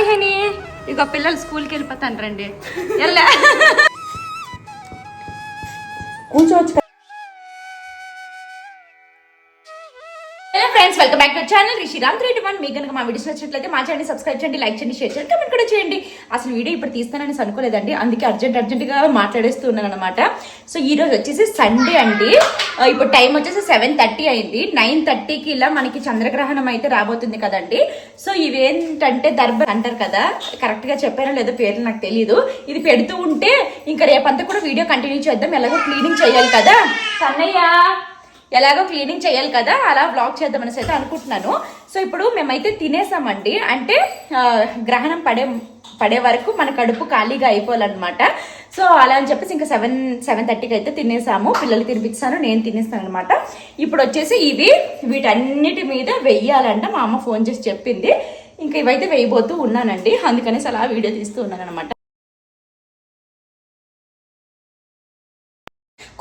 Hi honey. ఇక పిల్లలు స్కూల్కి వెళ్ళిపోతాను రండి. వెళ్ళా. కూర్చోవచ్చు friends welcome back to channel. Rishiram three one మీకు కనుక మా వీడియోస్ నచ్చినట్లయితే మా ఛానల్ సబ్స్క్రైబ్ చేయండి లైక్ చేయండి షేర్ చేయండి కమెంట్ కూడా చేయండి. అసలు వీడియో ఇప్పుడు తీస్తానని అనుకోలేదండి. అందుకే అర్జెంట్ అర్జెంట్గా మాట్లాడేస్తున్నాను అనమాట సో ఈ రోజు వచ్చేసి సండే అండి. ఇప్పుడు టైం వచ్చేసి సెవెన్ థర్టీ అయింది. నైన్ థర్టీకి ఇలా మనకి చంద్రగ్రహణం అయితే రాబోతుంది కదండి. సో ఇవేంటంటే దర్భ అంటారు కదా. కరెక్ట్గా చెప్పారో లేదో పేర్లు నాకు తెలియదు ఇది పెడుతూ ఉంటే ఇంకా రేపంతా కూడా వీడియో కంటిన్యూ చేద్దాం. ఎలాగో క్లీనింగ్ చేయాలి కదా. సన్నయ్య! ఎలాగో క్లీనింగ్ చేయాలి కదా అలా బ్లాగ్ చేద్దాం అనేసి అయితే అనుకుంటున్నాను. సో ఇప్పుడు మేమైతే తినేసామండి. అంటే గ్రహణం పడే పడే వరకు మన కడుపు ఖాళీగా అయిపోవాలన్నమాట. సో అలా అని చెప్పేసి ఇంకా సెవెన్ సెవెన్ థర్టీకి అయితే తినేసాము. పిల్లలు తినిపించాను నేను తినేస్తాను అనమాట ఇప్పుడు వచ్చేసి ఇవి వీటన్నిటి మీద వెయ్యాలంట మా అమ్మ ఫోన్ చేసి చెప్పింది. ఇంకా ఇవైతే వేయబోతూ ఉన్నానండి. అందుకనేసి అలా వీడియో తీస్తూ ఉన్నాను అనమాట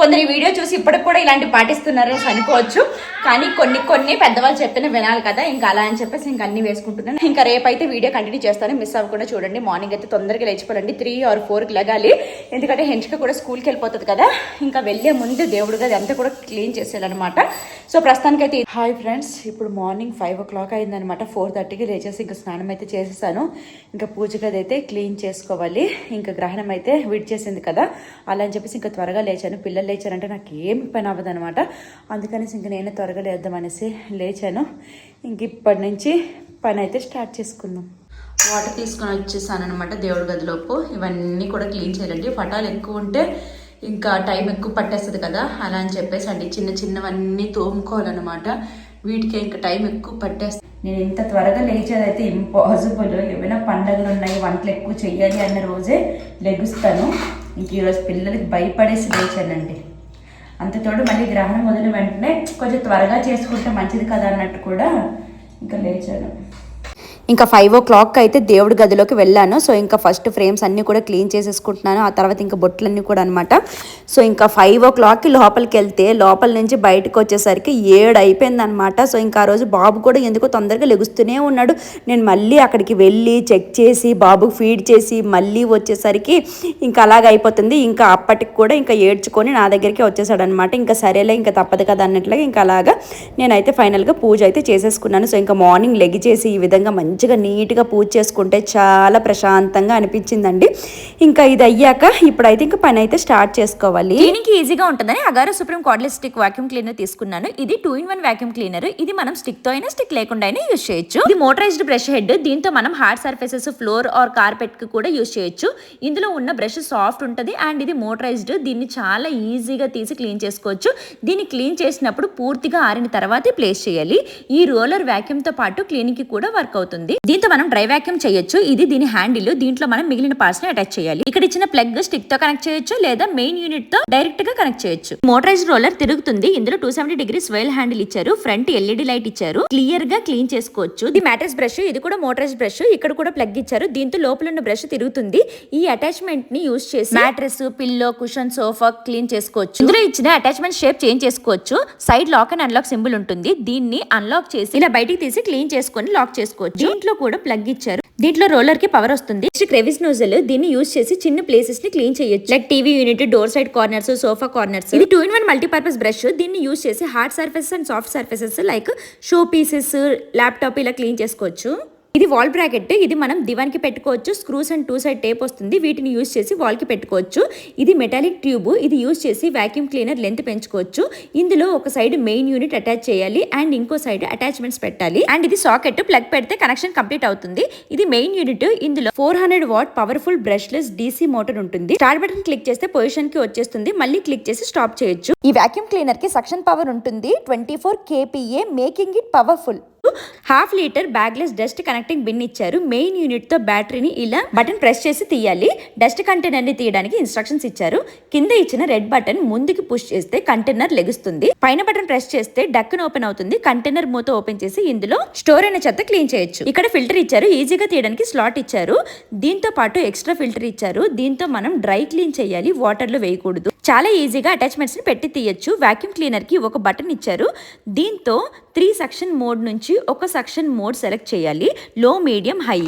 కొందరు వీడియో చూసి ఇప్పటికి కూడా ఇలాంటి పాటిస్తున్నారు అనుకోవచ్చు. కానీ కొన్ని కొన్ని పెద్దవాళ్ళు చెప్పిన వినాలి కదా ఇంకా అలా అని చెప్పేసి ఇంకా అన్ని వేసుకుంటున్నాను. ఇంకా రేపైతే వీడియో కంటిన్యూ చేస్తాను. మిస్ అవ్వకుండా చూడండి. మార్నింగ్ అయితే తొందరగా లేచిపోలండి త్రీ ఆర్ ఫోర్కి లెగాలి. ఎందుకంటే హెంచుక కూడా స్కూల్కి వెళ్ళిపోతుంది కదా. ఇంకా వెళ్ళే ముందు దేవుడు గది అంతా కూడా క్లీన్ చేసేయాలన్నమాట. సో ప్రస్తుతానికైతే హాయ్ ఫ్రెండ్స్ ఇప్పుడు మార్నింగ్ ఫైవ్ ఓ క్లాక్ అయిందనమాట ఫోర్ థర్టీకి లేచేసి ఇంకా స్నానం అయితే చేసేసాను. ఇంకా పూజ గది అయితే క్లీన్ చేసుకోవాలి. ఇంకా గ్రహణం అయితే విడిచేసింది కదా. అలా అని చెప్పేసి ఇంకా త్వరగా లేచాను. పిల్లలు లేచారంటే నాకు ఏమి పని అవ్వదు అనమాట అందుకనేసి ఇంక నేనే త్వరగా లేద్దామనేసి లేచాను. ఇంక ఇప్పటి నుంచి పని అయితే స్టార్ట్ చేసుకుందాం. వాటర్ తీసుకొని వచ్చేసాను అనమాట దేవుడి గదిలోపు. ఇవన్నీ కూడా క్లీన్ చేయాలండి. పటాలు ఎక్కువ ఉంటే ఇంకా టైం ఎక్కువ పట్టేస్తుంది కదా. అలా అని చెప్పేసి అండి చిన్న చిన్నవన్నీ తోముకోవాలన్నమాట. వీటికి ఇంకా టైం ఎక్కువ పట్టేస్తుంది నేను ఇంత త్వరగా లేచేదైతే ఇంపాసిబుల్ ఏమైనా పండగలు ఉన్నాయి వంటలు ఎక్కువ చెయ్యాలి అన్న రోజే లెగుస్తాను. ఇంక ఈరోజు పిల్లలకి భయపడేసి లేచానండి. అంతతోడు మళ్ళీ గ్రహణం వదిలిన వెంటనే కొంచెం త్వరగా చేసుకుంటే మంచిది కదా అన్నట్టు కూడా ఇంకా లేచాను. ఇంకా ఫైవ్ ఓ క్లాక్ అయితే దేవుడి గదిలోకి వెళ్ళాను. సో ఇంకా ఫస్ట్ ఫ్రేమ్స్ అన్నీ కూడా క్లీన్ చేసేసుకుంటున్నాను. ఆ తర్వాత ఇంకా బొట్లన్నీ కూడా అనమాట సో ఇంకా ఫైవ్ ఓ క్లాక్కి లోపలికి వెళ్తే లోపల నుంచి బయటకు వచ్చేసరికి ఏడు అయిపోయింది అనమాట సో ఇంకా ఆ రోజు బాబు కూడా ఎందుకో తొందరగా లెగుస్తూనే ఉన్నాడు. నేను మళ్ళీ అక్కడికి వెళ్ళి చెక్ చేసి బాబుకి ఫీడ్ చేసి మళ్ళీ వచ్చేసరికి ఇంకా అలాగ అయిపోతుంది. ఇంకా అప్పటికి కూడా ఇంకా ఏడ్చుకొని నా దగ్గరికి వచ్చేసాడు అనమాట ఇంకా సరేలే ఇంకా తప్పదు కదా అన్నట్లుగా ఇంకా అలాగా నేనైతే ఫైనల్గా పూజ అయితే చేసేసుకున్నాను. సో ఇంకా మార్నింగ్ లెగిచేసి ఈ విధంగా మంచి మంచిగా నీట్గా పూజ చేసుకుంటే చాలా ప్రశాంతంగా అనిపించిందండి. ఇంకా ఇది అయ్యాక ఇప్పుడైతే ఇంకా పని అయితే స్టార్ట్ చేసుకోవాలి. దీనికి ఈజీగా ఉంటుందని Agaro supreme cordless stick vacuum cleaner తీసుకున్నాను. ఇది two in one vacuum cleaner. ఇది మనం స్టిక్తో అయినా స్టిక్ లేకుండా అయినా యూస్ చేయొచ్చు. ఇది మోటరైజ్డ్ బ్రష్ హెడ్. దీంతో మనం హార్డ్ సర్ఫేసెస్ ఫ్లోర్ ఆర్ కార్పెట్కి కూడా యూస్ చేయొచ్చు. ఇందులో ఉన్న బ్రష్ సాఫ్ట్ ఉంటుంది అండ్ ఇది మోటరైజ్డ్. దీన్ని చాలా ఈజీగా తీసి క్లీన్ చేసుకోవచ్చు. దీన్ని క్లీన్ చేసినప్పుడు పూర్తిగా ఆరిన తర్వాతే ప్లేస్ చేయాలి. ఈ రోలర్ వాక్యూమ్తో పాటు క్లీనింగ్కి కూడా వర్క్ అవుతుంది. దీంతో మనం డ్రై వ్యాక్యూమ్ చేయొచ్చు. ఇది దీని హ్యాండిల్. దీంట్లో మనం మిగిలిన పార్ట్స్ని అటాచ్ చేయాలి. ఇక్కడ ఇచ్చిన ప్లగ్ స్టిక్తో కనెక్ట్ చేయొచ్చు లేదా మెయిన్ యూనిట్తో డైరెక్ట్గా కనెక్ట్ చేయొచ్చు. మోటరైజ్ రోలర్ తిరుగుతుంది. ఇందులో two seventy degrees while handle ఇచ్చారు. ఫ్రంట్ ఎల్ఈడి లైట్ ఇచ్చారు. క్లియర్గా క్లీన్ చేసుకోవచ్చు. ఇది మ్యాట్రెస్ బ్రష్ ఇది కూడా మోటరైజ్ బ్రష్. ఇక్కడ కూడా ప్లగ్ ఇచ్చారు. దీంతో లోపల ఉన్న బ్రష్ తిరుగుతుంది. ఈ అటాచ్మెంట్ని యూస్ చేసి mattress pillow cushion sofa clean చేసుకోవచ్చు. ఇందులో ఇచ్చిన అటాచ్మెంట్ షేప్ చేంజ్ చేసుకోవచ్చు. Side lock and unlock symbol ఉంటుంది. దీన్ని అన్లాక్ చేసి ఇలా బయటికి తీసి క్లీన్ చేసుకొని లాక్ చేసుకోవచ్చు. దీంట్లో కూడా ప్లగ్ ఇచ్చారు. దీంట్లో రోలర్కి పవర్ వస్తుంది. నెక్స్ట్ క్రెవిస్ నోజల్ దీన్ని యూస్ చేసి చిన్న ప్లేసెస్ని క్లీన్ చేయొచ్చు. Like TV unit door side corners sofa corners ఇది two in one multipurpose brush దీన్ని యూజ్ చేసి hard surfaces and soft surfaces like show pieces laptop ఇలా క్లీన్ చేసుకోవచ్చు. ఇది వాల్ బ్రాకెట్ ఇది మనం దివాన్కి పెట్టుకోవచ్చు. Screws and two side tape వస్తుంది. వీటిని యూస్ చేసి వాల్కి పెట్టుకోవచ్చు. ఇది మెటాలిక్ ట్యూబ్ ఇది యూస్ చేసి వాక్యూమ్ క్లీనర్ లెంత్ పెంచుకోవచ్చు. ఇందులో ఒక సైడ్ మెయిన్ యూనిట్ అటాచ్ చేయాలి. అండ్ ఇంకో సైడ్ అటాచ్మెంట్స్ పెట్టాలి. అండ్ ఇది సాకెట్ ప్లగ్ పెడితే కనెక్షన్ కంప్లీట్ అవుతుంది. ఇది మెయిన్ యూనిట్ ఇందులో four hundred watt powerful brushless DC motor ఉంటుంది. స్టార్ట్ బటన్ క్లిక్ చేస్తే పొజిషన్కి వచ్చేస్తుంది. మళ్ళీ క్లిక్ చేసి స్టాప్ చేయొచ్చు. ఈ వాక్యూమ్ క్లీనర్కి సక్షన్ పవర్ ఉంటుంది. Twenty four kPa making it powerful half litre bagless dust connecting bin ఇచ్చారు. మెయిన్ యూనిట్తో బ్యాటరీని ఇలా బటన్ ప్రెస్ చేసి తీయాలి. డస్ట్ కంటైనర్ని తీయడానికి ఇన్స్ట్రక్షన్స్ ఇచ్చారు. కింద ఇచ్చిన రెడ్ బటన్ ముందుకి పుష్ చేస్తే కంటైనర్ లెగుస్తుంది. పైన బటన్ ప్రెస్ చేస్తే డక్కన్ ఓపెన్ అవుతుంది. కంటైనర్ మూత ఓపెన్ చేసి ఇందులో స్టోర్ అయిన చెత్త క్లీన్ చేయొచ్చు. ఇక్కడ ఫిల్టర్ ఇచ్చారు. ఈజీగా తీయడానికి స్లాట్ ఇచ్చారు. దీంతో పాటు ఎక్స్ట్రా ఫిల్టర్ ఇచ్చారు. దీంతో మనం డ్రై క్లీన్ చేయాలి. వాటర్లో వేయకూడదు. చాలా ఈజీగా అటాచ్మెంట్స్ని పెట్టి తీయచ్చు. వ్యాక్యూమ్ క్లీనర్కి ఒక బటన్ ఇచ్చారు. దీంతో త్రీ సెక్షన్ మోడ్ నుంచి ఒక సెక్షన్ మోడ్ సెలెక్ట్ చేయాలి. Low medium high.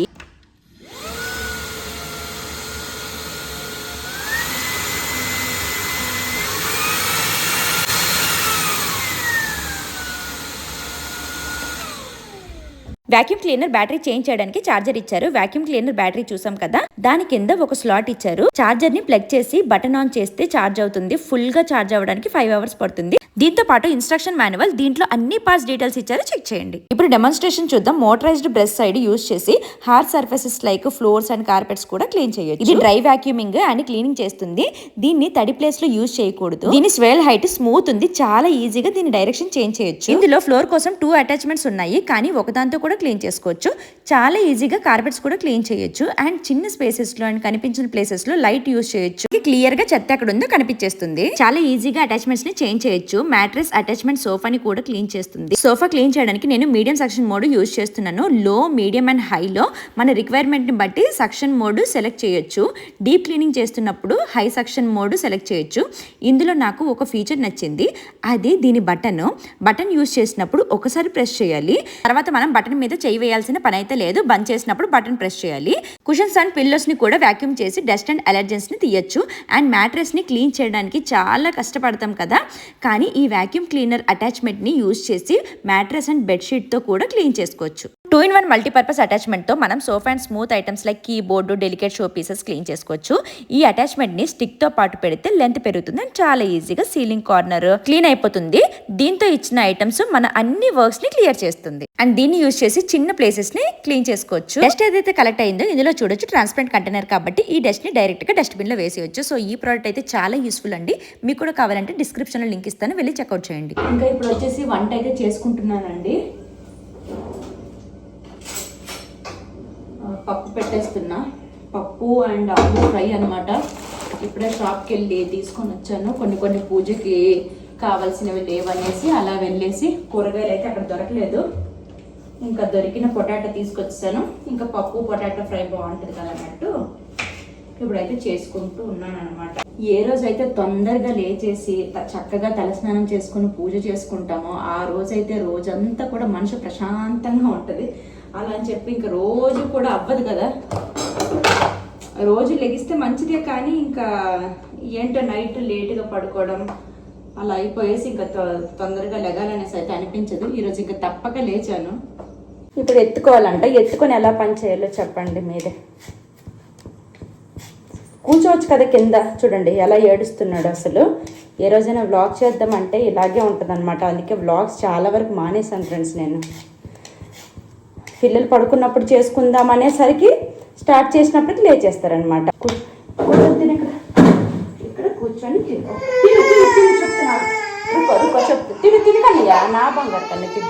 Vacuum cleaner battery change చేయడానికి చార్జర్ ఇచ్చారు. వాక్యూమ్ క్లీనర్ బ్యాటరీ చూసాం కదా? దాని కింద ఒక స్లాట్ ఇచ్చారు. చార్జర్ని ప్లగ్ చేసి బటన్ ఆన్ చేస్తే చార్జ్ అవుతుంది. ఫుల్గా చార్జ్ అవ్వడానికి ఫైవ్ అవర్స్ పడుతుంది. దీంతో పాటు ఇన్స్ట్రక్షన్ మాన్యువల్ దీంట్లో అన్ని పార్ట్స్ డీటెయిల్స్ ఇచ్చారు. చెక్ చేయండి. ఇప్పుడు డెమాన్స్ట్రేషన్ చూద్దాం. మోటరైజ్డ్ బ్రష్ సైడ్ యూస్ చేసి hard surfaces like floors and carpets కూడా క్లీన్ చేయొచ్చు. ఇది డ్రై వాక్యూమింగ్ అండ్ క్లీనింగ్ చేస్తుంది. దీన్ని తడి ప్లేస్లో యూజ్ చేయకూడదు. దీని స్వేల్ హైట్ స్మూత్ ఉంది. చాలా ఈజీగా దీని డైరెక్షన్ చేంజ్ చేయొచ్చు. ఇందులో ఫ్లోర్ కోసం టూ అటాచ్మెంట్స్ ఉన్నాయి. కానీ ఒకదాంతో కూడా క్లీన్ చేసుకోవచ్చు. చాలా ఈజీగా కార్పెట్స్ కూడా క్లీన్ చేయొచ్చు. అండ్ చిన్న స్పేసెస్లో అండ్ కనిపించిన ప్లేసెస్లో లైట్ యూజ్ చేయొచ్చు. క్లియర్గా చెత్త ఎక్కడ ఉందో కనిపించేస్తుంది. చాలా ఈజీగా అటాచ్మెంట్స్ని చేంజ్ చేయొచ్చు. మ్యాట్రెస్ అటాచ్మెంట్ సోఫాని కూడా క్లీన్ చేస్తుంది. సోఫా క్లీన్ చేయడానికి నేను మీడియం సెక్షన్ మోడ్ యూజ్ చేస్తున్నాను. లో మీడియం అండ్ హైలో మన రిక్వైర్మెంట్ని బట్టి సెక్షన్ మోడ్ సెలెక్ట్ చేయొచ్చు. డీప్ క్లీనింగ్ చేస్తున్నప్పుడు హై సెక్షన్ మోడ్ సెలెక్ట్ చేయొచ్చు. ఇందులో నాకు ఒక ఫీచర్ నచ్చింది. అది దీని బటన్ బటన్ యూజ్ చేసినప్పుడు ఒకసారి ప్రెస్ చేయాలి. తర్వాత మనం బటన్ మీద చేయి వేయాల్సిన పని అయితే లేదు. బంద్ చేసినప్పుడు బటన్ ప్రెస్ చేయాలి. కుషన్స్ అండ్ పిల్లోస్ని కూడా వాక్యూమ్ చేసి డస్ట్ అండ్ అలర్జెన్స్ని తీయచ్చు. అండ్ మ్యాట్రెస్ని క్లీన్ చేయడానికి చాలా కష్టపడతాం కదా. కానీ ఈ వాక్యూమ్ క్లీనర్ అటాచ్మెంట్ని యూజ్ చేసి మ్యాట్రెస్ అండ్ బెడ్షీట్తో కూడా క్లీన్ చేసుకోవచ్చు. టూ ఇన్ వన్ మల్టీపర్పస్ అటాచ్మెంట్తో మనం sofa and smooth items like keyboard delicate show pieces clean చేసుకోవచ్చు. ఈ అటాచ్మెంట్ని స్టిక్తో స్టిక్తో పాటు పెడితే లెంత్ పెరుగుతుంది అండ్ చాలా ఈజీగా సీలింగ్ కార్నర్ క్లీన్ అయిపోతుంది. దీంతో ఇచ్చిన ఐటమ్స్ మన అన్ని వర్క్స్ని క్లియర్ చేస్తుంది. అండ్ దీన్ని యూజ్ చేసి చిన్న ప్లేసెస్ని క్లీన్ చేసుకోవచ్చు. డస్ట్ ఏదైతే కలెక్ట్ అయిందో ఇందులో చూడొచ్చు ట్రాన్స్పరెంట్ కంటైనర్ కాబట్టి ఈ డస్ట్ని డస్ట్బిన్లో వేసేయచ్చు. సో ఈ ప్రోడక్ట్ అయితే చాలా యూస్ఫుల్ అండి. మీకు కూడా కావాలంటే డిస్క్రిప్షన్లో లింక్ ఇస్తాను. వెళ్ళి చెక్అవుట్ చేయండి. ఇంకా ఇప్పుడు వచ్చేసి వంట అయితే చేసుకుంటున్నానండి ఆ, పప్పు పెట్టేస్తున్నా. పప్పు అండ్ ఆలు ఫ్రై అనమాట ఇప్పుడే షాప్కి వెళ్ళి తీసుకొని వచ్చాను. కొన్ని కొన్ని పూజకి కావాల్సినవి లేవనేసి అలా వెళ్ళేసి కూరగాయలు అయితే అక్కడ దొరకలేదు. ఇంకా దొరికిన పొటాటో తీసుకొచ్చాను. ఇంకా పప్పు పొటాటో ఫ్రై బాగుంటుంది కదా అన్నట్టు ఇప్పుడైతే చేసుకుంటూ ఉన్నాను అనమాట ఏ రోజైతే తొందరగా లేచేసి త- చక్కగా తలస్నానం చేసుకుని పూజ చేసుకుంటామో ఆ రోజైతే రోజంతా కూడా మనసు ప్రశాంతంగా ఉంటుంది. అలా అని చెప్పి ఇంకా రోజు కూడా అవ్వదు కదా. రోజు లెగిస్తే మంచిదే కానీ ఇంకా ఏంటో నైట్ లేట్గా పడుకోవడం అలా అయిపోయేసి ఇంకా తొ- తొందరగా లెగాలనేసి అయితే అనిపించదు. ఈరోజు ఇంకా తప్పక లేచాను. ఇప్పుడు ఎత్తుకోవాలంట. ఎత్తుకొని ఎలా పని చేయాలో చెప్పండి మీరే. కూర్చోవచ్చు కదా కింద. చూడండి ఎలా ఏడుస్తున్నాడు అసలు. ఏ రోజైనా వ్లాగ్ చేద్దామంటే ఇలాగే ఉంటుందన్నమాట. అందుకే వ్లాగ్స్ చాలా వరకు మానేసాను ఫ్రెండ్స్ నేను. పిల్లలు పడుకున్నప్పుడు చేసుకుందాం అనేసరికి స్టార్ట్ చేసినప్పటికి లేచేస్తారనమాట కూర్చొని తిని ఇక్కడ. ఇక్కడ కూర్చొని తిను. చెప్తున్నాను. రుకో రుకో చెప్తు. తిను నా బంగారు కన్న తిను.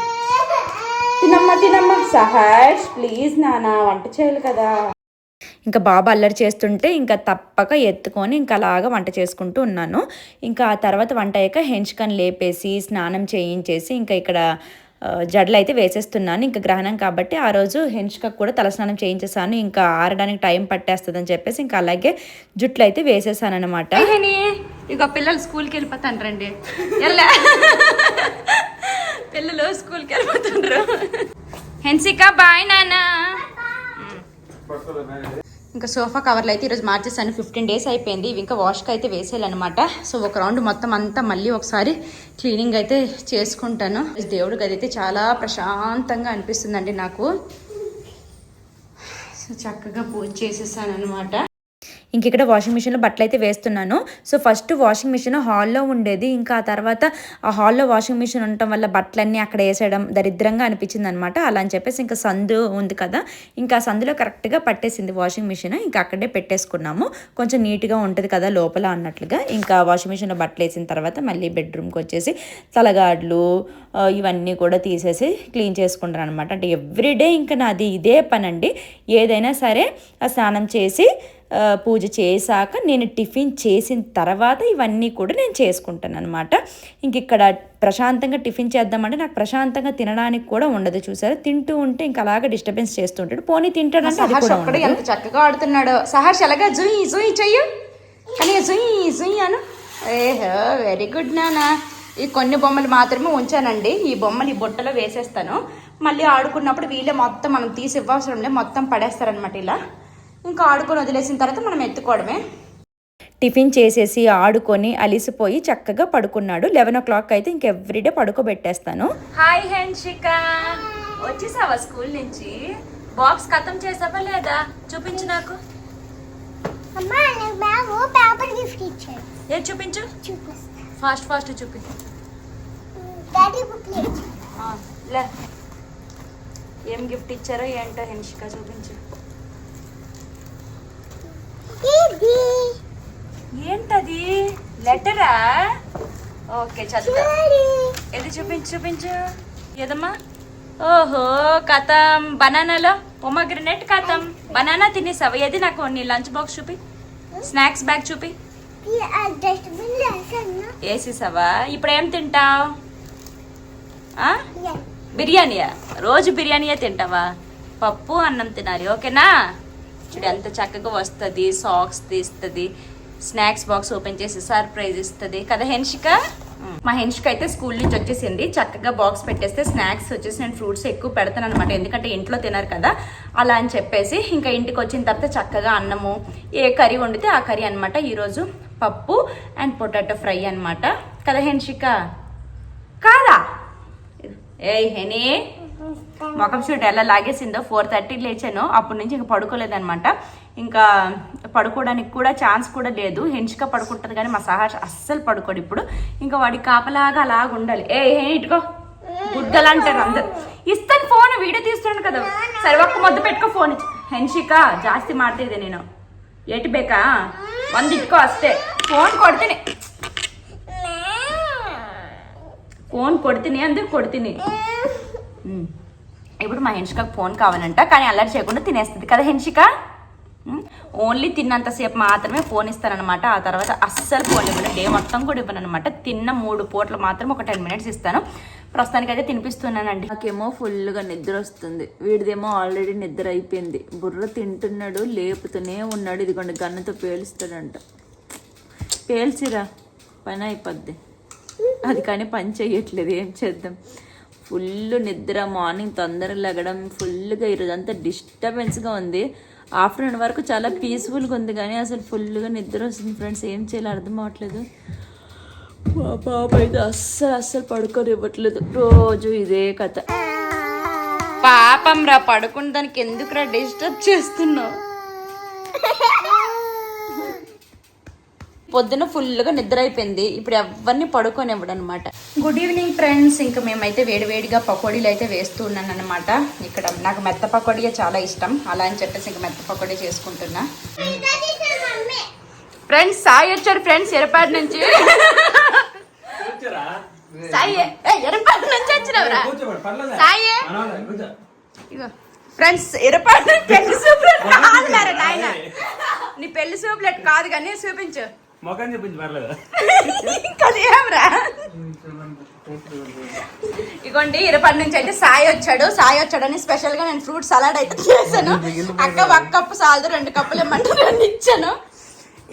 తినమ్మా తినమ్మా. సహాష్ ప్లీజ్ నానా వంట చేయాలి కదా. ఇంకా బాబు అల్లరి చేస్తుంటే ఇంకా తప్పక ఎత్తుకొని ఇంకా అలాగా వంట చేసుకుంటూ ఉన్నాను. ఇంకా ఆ తర్వాత వంట అయ్యాక హెంచుకని లేపేసి స్నానం చేయించేసి ఇంకా ఇక్కడ జడలు అయితే వేసేస్తున్నాను ఇంకా గ్రహణం కాబట్టి ఆ రోజు హెంచుకకు కూడా తలస్నానం చేయించేసాను ఇంకా ఆరడానికి టైం పట్టేస్తుందని చెప్పేసి ఇంకా అలాగే జుట్లు అయితే వేసేసాను అనమాట ఇక పిల్లలు స్కూల్కి వెళ్ళిపోతాను రండి. ఎల్లా? పిల్లలు స్కూల్కి వెళ్ళిపోతుండ్రు. హెన్సిక బాయ్ నాన్న. ఇంకా సోఫా కవర్లు అయితే ఈరోజు మార్చేసాను. ఫిఫ్టీన్ డేస్ అయిపోయింది. ఇవి ఇంకా వాష్కి అయితే వేసేయాలన్నమాట. సో ఒక రౌండ్ మొత్తం అంతా మళ్ళీ ఒకసారి క్లీనింగ్ అయితే చేసుకుంటాను. దేవుడి గది అయితే చాలా ప్రశాంతంగా అనిపిస్తుందండి నాకు. సో చక్కగా పూజ చేసేసాను అనమాట ఇంక ఇక్కడ వాషింగ్ మిషన్లో బట్టలు అయితే వేస్తున్నాను. సో ఫస్ట్ వాషింగ్ మిషన్ హాల్లో ఉండేది. ఇంకా ఆ తర్వాత ఆ హాల్లో వాషింగ్ మిషన్ ఉండటం వల్ల బట్టలన్నీ అక్కడ వేసేయడం దరిద్రంగా అనిపించింది అనమాట అలా అని చెప్పేసి ఇంకా సందు ఉంది కదా. ఇంకా ఆ సందులో కరెక్ట్గా పట్టేసింది వాషింగ్ మిషన్ ఇంకా అక్కడే పెట్టేసుకున్నాము. కొంచెం నీట్గా ఉంటుంది కదా లోపల అన్నట్లుగా. ఇంకా వాషింగ్ మిషన్లో బట్టలు వేసిన తర్వాత మళ్ళీ బెడ్రూమ్కి వచ్చేసి తలగాడ్లు ఇవన్నీ కూడా తీసేసి క్లీన్ చేసుకుంటారు అనమాట అంటే ఎవ్రీడే ఇంకా నాది ఇదే పని అండి ఏదైనా సరే ఆ స్నానం చేసి పూజ చేశాక నేను టిఫిన్ చేసిన తర్వాత ఇవన్నీ కూడా నేను చేసుకుంటాను అనమాట ఇంక ఇక్కడ ప్రశాంతంగా టిఫిన్ చేద్దామంటే నాకు ప్రశాంతంగా తినడానికి కూడా ఉండదు చూసారా? తింటూ ఉంటే ఇంకా అలాగే డిస్టర్బెన్స్ చేస్తుంటాడు పోనీ తింటాడంటే అది కూడా. ఎంత చక్కగా ఆడుతున్నాడు. సహర్ష్ ఎలాగా జుయ్ జుయ్ చెయ్యు. కానీ జుయ్ జుయ్ అను. ఏహో వెరీ గుడ్ నానా ఈ కొన్ని బొమ్మలు మాత్రమే ఉంచానండి. ఈ బొమ్మలు ఈ బుట్టలో వేసేస్తాను. మళ్ళీ ఆడుకున్నప్పుడు వీళ్ళే మొత్తం మనం తీసి ఇవ్వవసరం లేదు మొత్తం పడేస్తారనమాట ఇలా. ఇంకా ఆడుకొని వదిలేసిన తర్వాత మనం ఎత్తుకోవడమే. టిఫిన్ చేసేసి ఆడుకొని అలిసిపోయి చక్కగా పడుకున్నాడు. లెవెన్ ఓ క్లాక్ అయితే ఇంక ఎవ్రీడే పడుకోబెట్టేస్తాను. హాయ్ హెన్షిక. వచ్చేసావా స్కూల్ నుంచి? బాక్స్ ఖతం చేసావా లేదా? చూపించు నాకు. అమ్మా నాకు బ్యాగు పేపర్ గిఫ్ట్ ఇచ్చాడు ఏ చూపించు? చూపిస్తా. ఫాస్ట్ ఫాస్ట్ చూపించు. లే. ఏం గిఫ్ట్ ఇచ్చారో ఏంటో హెన్షిక చూపించు. ఇది ఏంటది? లెటరా? ఓకే చదువుతా డాడీ ఏది చూపించు చూపించు. ఏదమ్మా? ఓహో కథం. బనానాలో పొమగ్రనేట్ కథం. బనానా తినేసావు? ఏది నాకు నీ లంచ్ బాక్స్ చూపి. స్నాక్స్ బ్యాగ్ చూపి. వేసేసావా? ఇప్పుడు ఏం తింటావు? బిర్యానీయా? రోజు బిర్యానీయే తింటావా? పప్పు అన్నం తినాలి. ఓకేనా? చూడు ఎంత చక్కగా వస్తుంది సాక్స్ తీస్తుంది స్నాక్స్ బాక్స్ ఓపెన్ చేసి సర్ప్రైజ్ ఇస్తుంది. కదా హెన్షిక? మా హెన్షిక అయితే స్కూల్ నుంచి వచ్చేసింది. చక్కగా బాక్స్ పెట్టేస్తే స్నాక్స్ వచ్చేసి నేను ఫ్రూట్స్ ఎక్కువ పెడతాను అనమాట ఎందుకంటే ఇంట్లో తినరు కదా. అలా అని చెప్పేసి ఇంకా ఇంటికి వచ్చిన తర్వాత చక్కగా అన్నము ఏ కర్రీ వండితే ఆ కర్రీ అనమాట ఈరోజు పప్పు అండ్ పొటాటో ఫ్రై అన్నమాట. కదా హెన్షిక? కాదా? ఏయ్ హెనీ! మొఖం చూడు ఎలా లాగేసిందో ఫోర్ థర్టీ లేచాను. అప్పటి నుంచి ఇంకా పడుకోలేదన్నమాట. ఇంకా పడుకోవడానికి కూడా ఛాన్స్ కూడా లేదు. హెంచుగా పడుకుంటుంది కానీ మా సహాష్ అస్సలు పడుకోడు ఇప్పుడు. ఇంకా వాడి కాపలాగా అలాగ ఉండాలి. ఏ ఇటుకో. గుడ్డలు అంటారు అందరు. ఇస్తాను ఫోన్ వీడియో తీస్తున్నాను కదా. సరే ఒక్క ముద్ద పెట్టుకో ఫోన్ హెన్షిక జాస్తి మాట్లాడేది నేను. ఏటి బేకా? వంద ఇట్టుకో వస్తే. ఫోన్ కొడితేనే. ఫోన్ కొడితేనే అందుకు కొడితేనే. ఇప్పుడు మా హెన్షికకు ఫోన్ కావాలంట కానీ అల్లరి చేయకుండా తినేస్తుంది కదా హెన్షిక? ఓన్లీ తిన్నంతసేపు మాత్రమే ఫోన్ ఇస్తానమాట ఆ తర్వాత అస్సలు ఫోన్ ఇవ్వను. డే మొత్తం కూడా ఇవ్వను అనమాట తిన్న మూడు పూటలు మాత్రం ఒక టెన్ మినిట్స్ ఇస్తాను. ప్రస్తుతానికైతే తినిపిస్తున్నానండి. నాకేమో ఫుల్గా నిద్ర వస్తుంది. వీడిదేమో ఆల్రెడీ నిద్ర అయిపోయింది. బుర్ర తింటున్నాడు లేపుతూనే ఉన్నాడు. ఇదిగోండి గన్నుతో పేలుస్తాడంట. పేల్చిరా పని అయిపోద్ది. అది కానీ పని చేయట్లేదు ఏం చేద్దాం? ఫుల్ నిద్ర మార్నింగ్ తొందరగా లెగడం ఫుల్గా ఈరోజు అంతా డిస్టర్బెన్స్గా ఉంది. ఆఫ్టర్నూన్ వరకు చాలా పీస్ఫుల్గా ఉంది కానీ అసలు ఫుల్గా నిద్ర వస్తుంది ఫ్రెండ్స్. ఏం చేయాలో అర్థం అవ్వట్లేదు. మా పాప అయితే అస్సలు అస్సలు పడుకొని ఇవ్వట్లేదు రోజు ఇదే కథ. పాపం రా పడుకున్న దానికి ఎందుకురా డిస్టర్బ్ చేస్తున్నావు? పొద్దున ఫుల్గా నిద్ర అయిపోయింది ఇప్పుడు ఎవరిని పడుకోనివ్వడు అనమాట గుడ్ ఈవినింగ్ ఫ్రెండ్స్ ఇంకా మేమైతే వేడివేడిగా పకోడీలు అయితే వేస్తూ ఉన్నాను అనమాట ఇక్కడ నాకు మెత్త పకోడీ చాలా ఇష్టం. అలా అని చెప్పేసి ఇంకా మెత్త పకోడీ చేసుకుంటున్నా. ఫ్రెండ్స్ సాయి వచ్చాడు ఫ్రెండ్స్ ఎరపాటి నుంచి. సాయి ఏ, ఎరపాటి నుంచి వచ్చినవరా? సాయి. ఇగో ఫ్రెండ్స్ ఎరపాటు పెళ్ళి నాయన. నీ పెళ్ళి సూపులెట్ కాదు కానీ చూపించు. మొఖం చూపించి పర్లేదు. ఇగోండి ఇరపటి నుంచి అయితే సాయి వచ్చాడు. సాయి వచ్చాడని స్పెషల్గా నేను ఫ్రూట్ సలాడ్ అయితే చేశాను. అక్క ఒక కప్పు సాలదు రెండు కప్పులు ఇమ్మంటే రెండు ఇచ్చాను.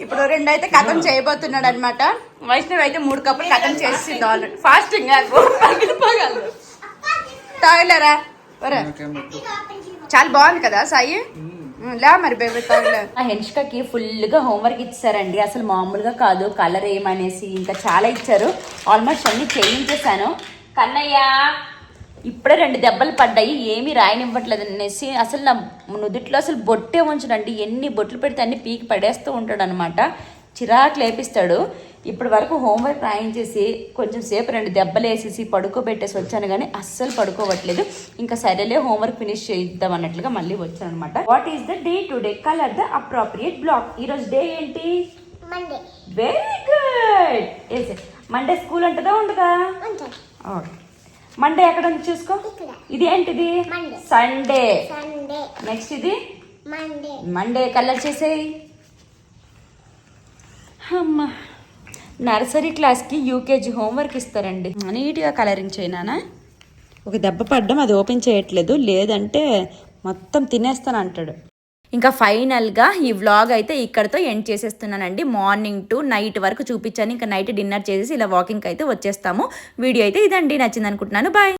ఇప్పుడు రెండు అయితే కథం చేయబోతున్నాడు అనమాట వైష్ణవి అయితే మూడు కప్పులు కథం చేసింది ఆల్రెడీ ఫాస్టింగ్ పగిలిపోగలరు తాగలేరా? చాలా బాగుంది కదా సాయి? లే మరి బేబీ ఆ హెన్షికకి ఫుల్గా హోంవర్క్ ఇచ్చారండి. అసలు మామూలుగా కాదు కలర్ ఏమనేసి ఇంకా చాలా ఇచ్చారు. ఆల్మోస్ట్ అన్ని చేయించేశాను. కన్నయ్య ఇప్పుడే రెండు దెబ్బలు పడ్డాయి ఏమీ రాయనివ్వట్లేదు అనేసి అసలు నా నుదుట్లో అసలు బొట్టే ఉంచడండి. ఎన్ని బొట్లు పెడితే అన్ని పీకి పడేస్తూ ఉంటాడు అనమాట చిరాకు లేపిస్తాడు. ఇప్పటి వరకు హోంవర్క్ రాయించేసి కొంచెం సేపు రెండు దెబ్బలు వేసేసి పడుకోబెట్టేసి వచ్చాను కానీ అస్సలు పడుకోవట్లేదు. ఇంకా సరేలే హోంవర్క్ ఫినిష్ చేద్దాం అన్నట్లుగా మళ్ళీ వచ్చాను అనమాట what is the day today colour the appropriate block ఈరోజు డే ఏంటి? Monday very good Monday school ఉంటుందా ఉండదా? ఓకే మండే ఎక్కడ ఉంది చూసుకో. ఇది ఏంటిది. సండే నెక్స్ట్ ఇది? మండే మండే కలర్ చేసేయి. అమ్మా. నర్సరీ క్లాస్కి యూకేజీ హోంవర్క్ ఇస్తారండి. నీట్గా కలరింగ్ చేయనా ఒక దెబ్బ పడ్డం అది ఓపెన్ చేయట్లేదు. లేదంటే మొత్తం తినేస్తాను అంటాడు ఇంకా ఫైనల్గా ఈ వ్లాగ్ అయితే ఇక్కడతో ఎండ్ చేసేస్తున్నానండి. మార్నింగ్ టు నైట్ వరకు చూపించాను. ఇంకా నైట్ డిన్నర్ చేసేసి ఇలా వాకింగ్ అయితే వచ్చేస్తాము. వీడియో అయితే ఇదండి. నచ్చింది అనుకుంటున్నాను బాయ్.